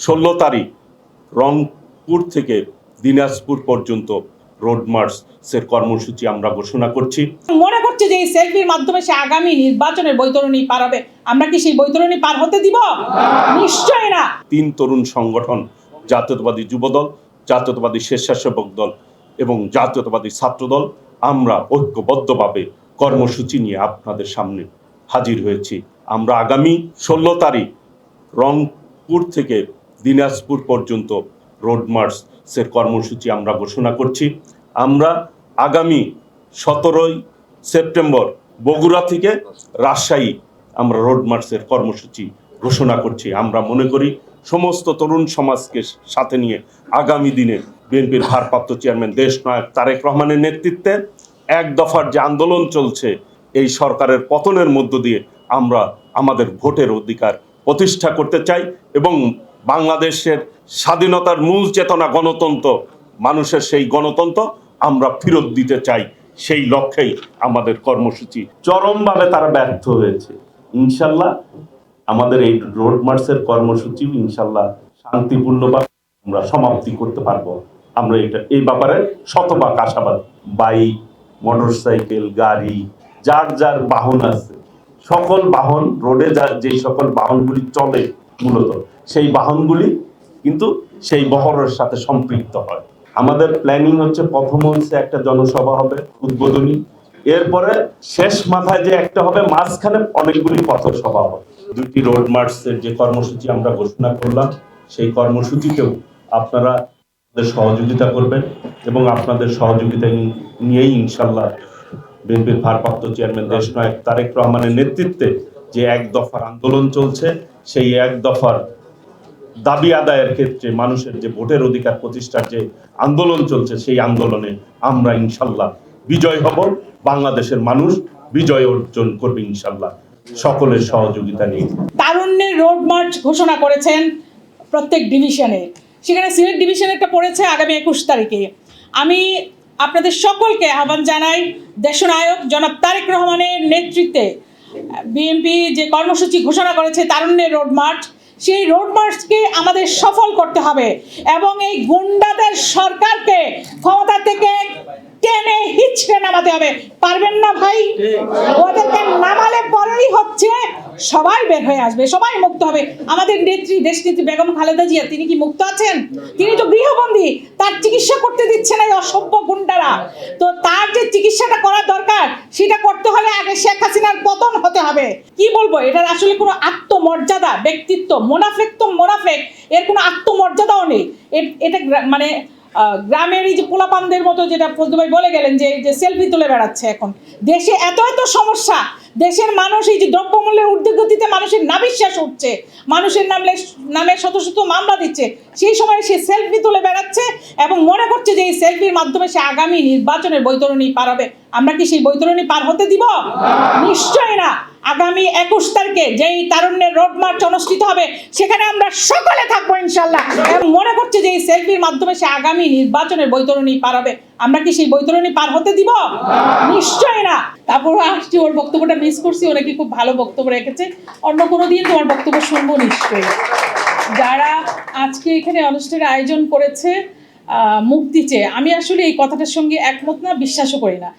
ষোলো তারিখ রংপুর থেকে দিনাজপুর পর্যন্ত রোড মার্চের কর্মসূচি আমরা ঘোষণা করছি। মনে করছে যে এই সেলফির মাধ্যমে সে আগামী নির্বাচনের বৈতরণী পার হবে। আমরা কি সেই বৈতরণী পার হতে দিব? নিশ্চয় না। তিন তরুণ সংগঠন জাতীয়তাবাদী যুবদল জাতীয়তাবাদী স্বেচ্ছাসেবক দল এবং জাতীয়তাবাদী ছাত্রদল আমরা ঐক্যবদ্ধভাবে কর্মসূচি নিয়ে আপনাদের সামনে হাজির হয়েছি। আমরা আগামী ষোলো তারিখ রংপুর থেকে দিনাজপুর পর্যন্ত রোড মার্চের কর্মসূচি আমরা ঘোষণা করছি। আমরা আগামী সতেরোই সেপ্টেম্বর বগুড়া থেকে রাজশাহী আমরা রোড মার্চের কর্মসূচি ঘোষণা করছি। আমরা মনে করি সমস্ত তরুণ সমাজকে সাথে নিয়ে আগামী দিনে বিএনপির ভারপ্রাপ্ত চেয়ারম্যান দেশ নায়ক তারেক রহমানের নেতৃত্বে এক দফার যে আন্দোলন চলছে, এই সরকারের পতনের মধ্য দিয়ে আমরা আমাদের ভোটের অধিকার প্রতিষ্ঠা করতে চাই এবং বাংলাদেশের স্বাধীনতার মূল চেতনা গণতন্ত্র, মানুষের সেই গণতন্ত্র আমরা ফেরত দিতে চাই। সেই লক্ষ্যেই আমাদের কর্মসূচি চরমভাবে তারা ব্যর্থ হয়েছে। ইনশাল্লাহ আমাদের এই রোড মার্চের কর্মসূচি ইনশাল্লাহ শান্তিপূর্ণভাবে আমরা সমাপ্তি করতে পারব। আমরা এটা, এই ব্যাপারে শতভাগ আশাবাদ। বাইক মোটরসাইকেল, গাড়ি, যার যার বাহন আছে। সকল বাহন, রোডে যা, যে সকল বাহনগুলি চলে, মূলত সেই বাহনগুলি কিন্তু সেই বহরের সাথে সম্পৃক্ত হয়। আমাদের প্ল্যানিং হচ্ছে প্রথম হচ্ছে একটা জনসভা হবে, উদ্বোধনী। এরপরে শেষ মাথায় যে একটা হবে, মাঝখানে অনেকগুলি পথসভা হবে। দুটি রোড মার্চের যে কর্মসূচি আমরা ঘোষণা করলাম, সেই কর্মসূচিতেও আপনারা সহযোগিতা করবেন এবং আপনাদের সহযোগিতা নিয়েই ইনশাল্লাহ বিএনপির ভারপ্রাপ্ত চেয়ারম্যান দেশ নায়ক তারেক রহমানের নেতৃত্বে যে এক দফার আন্দোলন চলছে, সেই এক দফার দাবি আদায়ের ক্ষেত্রে মানুষের যে ভোটের অধিকার প্রতিষ্ঠার যে আন্দোলন চলছে, সেই আন্দোলনে আমরা ইনশাল্লাহ বিজয় হব। বাংলাদেশের মানুষ বিজয় অর্জন করবে ইনশাল্লাহ। সকলের সহযোগিতা নিয়ে। তারুণ্যের রোড মার্চ ঘোষণা করেছেন প্রত্যেক ডিভিশনে সেখানে সিলেট ডিভিশন একটা পড়েছে আগামী একুশ তারিখে। আমি আপনাদের সকলকে আহ্বান জানাই, দেশনায়ক জনাব তারেক রহমানের নেতৃত্বে। বিএনপি যে কর্মসূচি ঘোষণা করেছে, তারুণ্যের রোড মার্চ সেই রোড মার্চকে আমাদের সফল করতে হবে এবং এই গুন্ডাদের সরকারকে ক্ষমতা থেকে টেনে হিচড়ে নামাতে হবে। পারবেন না ভাই? ওদেরকে নামালে পরেই হচ্ছে সবাই বের হয়ে আসবে সবাই মুক্ত হবে। আমাদের নেত্রী দেশনেত্রী বেগম খালেদা জিয়া তিনি কি মুক্ত আছেন? তিনি তো গৃহবন্দী তার চিকিৎসা করতে দিচ্ছে না এই অসভ্য গুন্ডারা। তো তার যে চিকিৎসাটা করা দরকার সেটা করতে হলে আগে শেখ হাসিনার পতন হতে হবে। কি বলব এটার আসলে কোনো আত্মমর্যাদা ব্যক্তিত্ব মোনাফেক তো মোনাফেক এর কোনো আত্মমর্যাদাও নেই। এটা মানে গ্রামের এই যে পোলাপানদের মতো যেটা ফজলু ভাই বলে গেলেন যে এই যে সেলফি তুলে বেড়াচ্ছে এখন। দেশে এত এত সমস্যা। দেশের মানুষ এই যে দ্রব্যমূল্যের ঊর্ধ্বগতিতে মানুষের না বিশ্বাস উঠছে। মানুষের নামলে নামে শত শত মামলা দিচ্ছে। সেই সময় সে সেলফি তুলে বেড়াচ্ছে এবং মনে করছে যে এই সেলফির মাধ্যমে সে আগামী নির্বাচনের বৈতরণী পার হবে। আমরা কি সেই বৈতরণী পার হতে দিব? নিশ্চয় না। আগামী একুশ তারিখে যেই তারুণ্যের রোড মার্চ অনুষ্ঠিত হবে, সেখানে আমরা সকলে থাকব। ইনশাল্লাহ মনে করছে যে এই সেলফির মাধ্যমে সে আগামী নির্বাচনের বৈতরণী পার হবে। আমরা কি সেই বৈতরণী পার হতে দিব? নিশ্চয় না। তারপর আসছি, ওর বক্তব্যটা মিস করছি ওরা কি খুব ভালো বক্তব্য রেখেছে। অন্য কোনো দিন তোমার বক্তব্য শুনব নিশ্চয়ই। যারা আজকে এখানে অনুষ্ঠানের আয়োজন করেছে মুক্তি চেয়ে, আমি আসলে এই কথাটার সঙ্গে একমত না, বিশ্বাসও করি না।